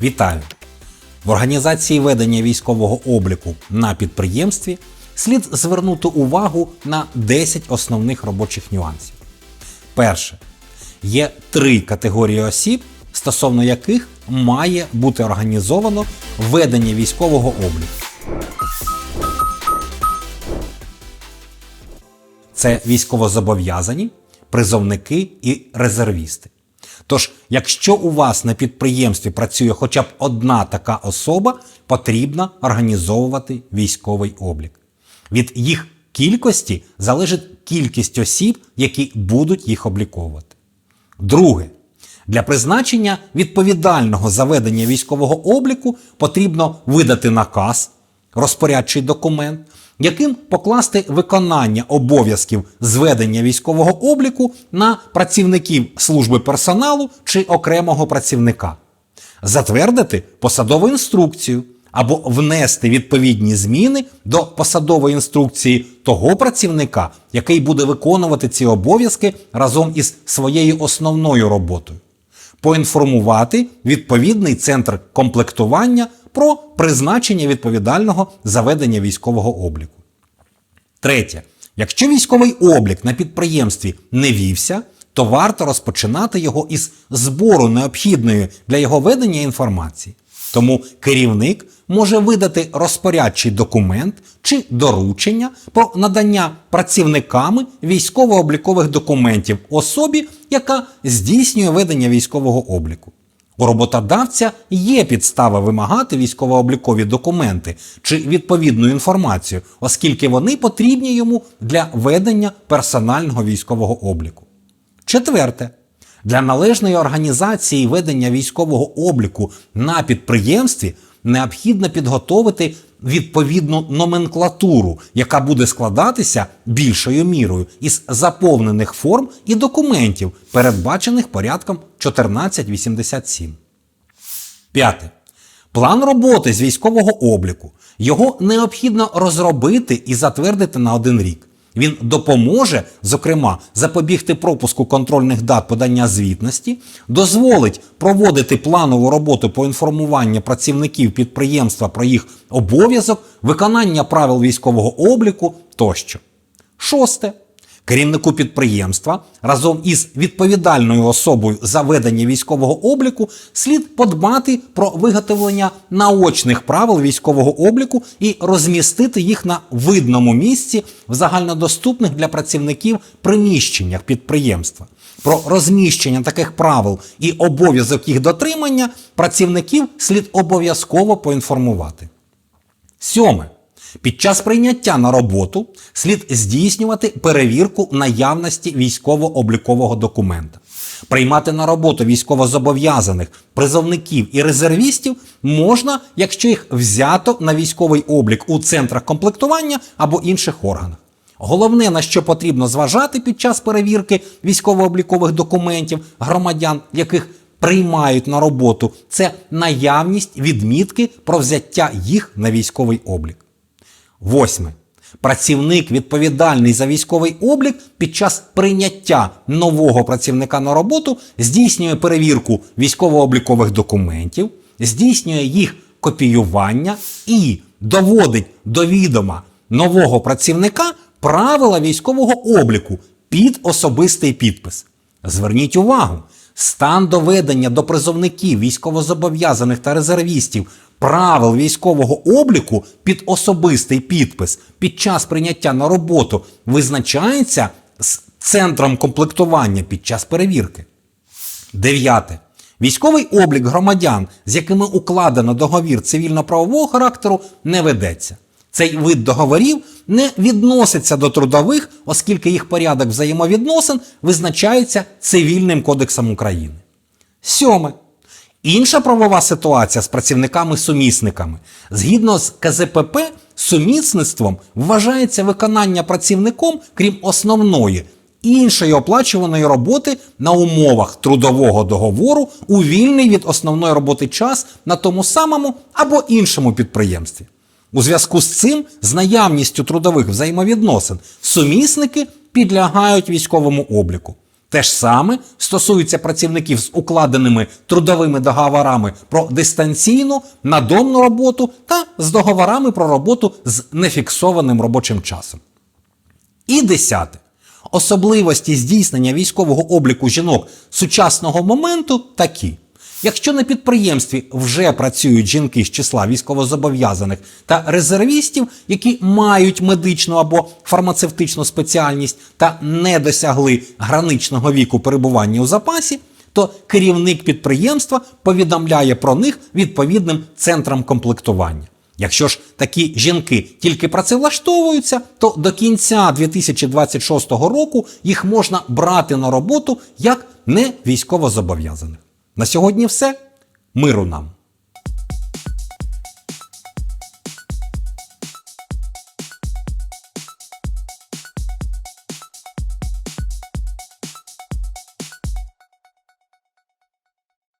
Вітаю! В організації ведення військового обліку на підприємстві слід звернути увагу на 10 основних робочих нюансів. Перше. Є три категорії осіб, стосовно яких має бути організовано ведення військового обліку. Це військовозобов'язані, призовники і резервісти. Тож, якщо у вас на підприємстві працює хоча б одна така особа, потрібно організовувати військовий облік. Від їх кількості залежить кількість осіб, які будуть їх обліковувати. Друге. Для призначення відповідального заведення військового обліку потрібно видати наказ, розпорядчий документ, яким покласти виконання обов'язків зведення військового обліку на працівників служби персоналу чи окремого працівника, затвердити посадову інструкцію або внести відповідні зміни до посадової інструкції того працівника, який буде виконувати ці обов'язки разом із своєю основною роботою. Поінформувати відповідний центр комплектування про призначення відповідального заведення військового обліку. Третє. Якщо військовий облік на підприємстві не вівся, то варто розпочинати його із збору необхідної для його ведення інформації. Тому керівник може видати розпорядчий документ чи доручення про надання працівниками військово-облікових документів особі, яка здійснює ведення військового обліку. У роботодавця є підстава вимагати військово-облікові документи чи відповідну інформацію, оскільки вони потрібні йому для ведення персонального військового обліку. Четверте. Для належної організації ведення військового обліку на підприємстві необхідно підготовити відповідну номенклатуру, яка буде складатися більшою мірою із заповнених форм і документів, передбачених порядком 1487. П'яте. План роботи з військового обліку. Його необхідно розробити і затвердити на один рік. Він допоможе, зокрема, запобігти пропуску контрольних дат подання звітності, дозволить проводити планову роботу по інформуванню працівників підприємства про їх обов'язок, виконання правил військового обліку тощо. Шосте. Керівнику підприємства разом із відповідальною особою за ведення військового обліку слід подбати про виготовлення наочних правил військового обліку і розмістити їх на видному місці в загальнодоступних для працівників приміщеннях підприємства. Про розміщення таких правил і обов'язок їх дотримання працівників слід обов'язково поінформувати. Сьоме. Під час прийняття на роботу слід здійснювати перевірку наявності військово-облікового документа. Приймати на роботу військовозобов'язаних призовників і резервістів можна, якщо їх взято на військовий облік у центрах комплектування або інших органах. Головне, на що потрібно зважати під час перевірки військово-облікових документів громадян, яких приймають на роботу, це наявність відмітки про взяття їх на військовий облік. Восьме. Працівник відповідальний за військовий облік під час прийняття нового працівника на роботу здійснює перевірку військово-облікових документів, здійснює їх копіювання і доводить до відома нового працівника правила військового обліку під особистий підпис. Зверніть увагу, стан доведення до призовників військовозобов'язаних та резервістів правил військового обліку під особистий підпис під час прийняття на роботу визначається з центром комплектування під час перевірки. Дев'яте. Військовий облік громадян, з якими укладено договір цивільно-правового характеру, не ведеться. Цей вид договорів не відноситься до трудових, оскільки їх порядок взаємовідносин визначається Цивільним кодексом України. Сьоме. Інша правова ситуація з працівниками-сумісниками. Згідно з КЗПП, сумісництвом вважається виконання працівником, крім основної, іншої оплачуваної роботи на умовах трудового договору у вільний від основної роботи час на тому самому або іншому підприємстві. У зв'язку з цим, з наявністю трудових взаємовідносин, сумісники підлягають військовому обліку. Те ж саме стосується працівників з укладеними трудовими договорами про дистанційну, надомну роботу та з договорами про роботу з нефіксованим робочим часом. І десяте. Особливості здійснення військового обліку жінок сучасного моменту такі. Якщо на підприємстві вже працюють жінки з числа військовозобов'язаних та резервістів, які мають медичну або фармацевтичну спеціальність та не досягли граничного віку перебування у запасі, то керівник підприємства повідомляє про них відповідним центрам комплектування. Якщо ж такі жінки тільки працевлаштовуються, то до кінця 2026 року їх можна брати на роботу як не військовозобов'язаних. На сьогодні все. Миру нам!